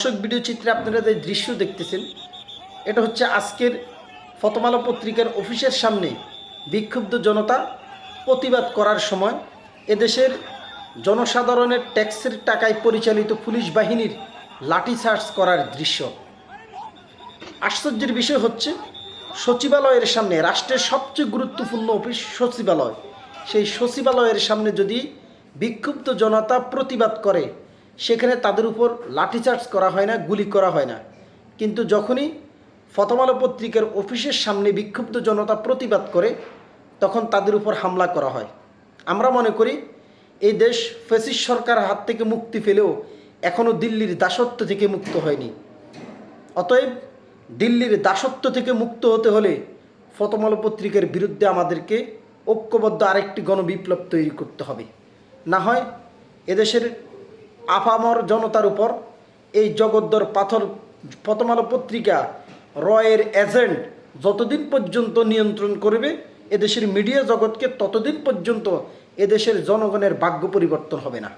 দর্শক ভিডিও চিত্রে আপনারা যে দৃশ্য দেখতেছেন, এটা হচ্ছে আজকের ফতমালা পত্রিকার অফিসের সামনে বিক্ষুব্ধ জনতা প্রতিবাদ করার সময় এদেশের জনসাধারণের ট্যাক্সের টাকায় পরিচালিত পুলিশ বাহিনীর লাঠিচার্জ করার দৃশ্য। আশ্চর্যের বিষয় হচ্ছে, সচিবালয়ের সামনে, রাষ্ট্রের সবচেয়ে গুরুত্বপূর্ণ অফিস সচিবালয়। সেই সচিবালয়ের সামনে যদি বিক্ষুব্ধ জনতা প্রতিবাদ করে সেখানে তাদের উপর লাঠিচার্জ করা হয় না, গুলি করা হয় না। কিন্তু যখনই ফতমালা পত্রিকার অফিসের সামনে বিক্ষুব্ধ জনতা প্রতিবাদ করে, তখন তাদের উপর হামলা করা হয়। আমরা মনে করি, এই দেশ ফেসিস সরকার হাত থেকে মুক্তি পেলেও এখনও দিল্লির দাসত্ব থেকে মুক্ত হয়নি। অতএব দিল্লির দাসত্ব থেকে মুক্ত হতে হলে ফতমাল পত্রিকার বিরুদ্ধে আমাদেরকে ঐক্যবদ্ধ আরেকটি গণবিপ্লব তৈরি করতে হবে। না হয় এদেশের আপামর জনতার উপর এই জগদ্দর পাথর ফতমাল পত্রিকা রয়ের এজেন্ট যতদিন পর্যন্ত নিয়ন্ত্রণ করবে, এদেশের মিডিয়া জগৎকে ততদিন পর্যন্ত এদেশের জনগণের ভাগ্য পরিবর্তন হবে না।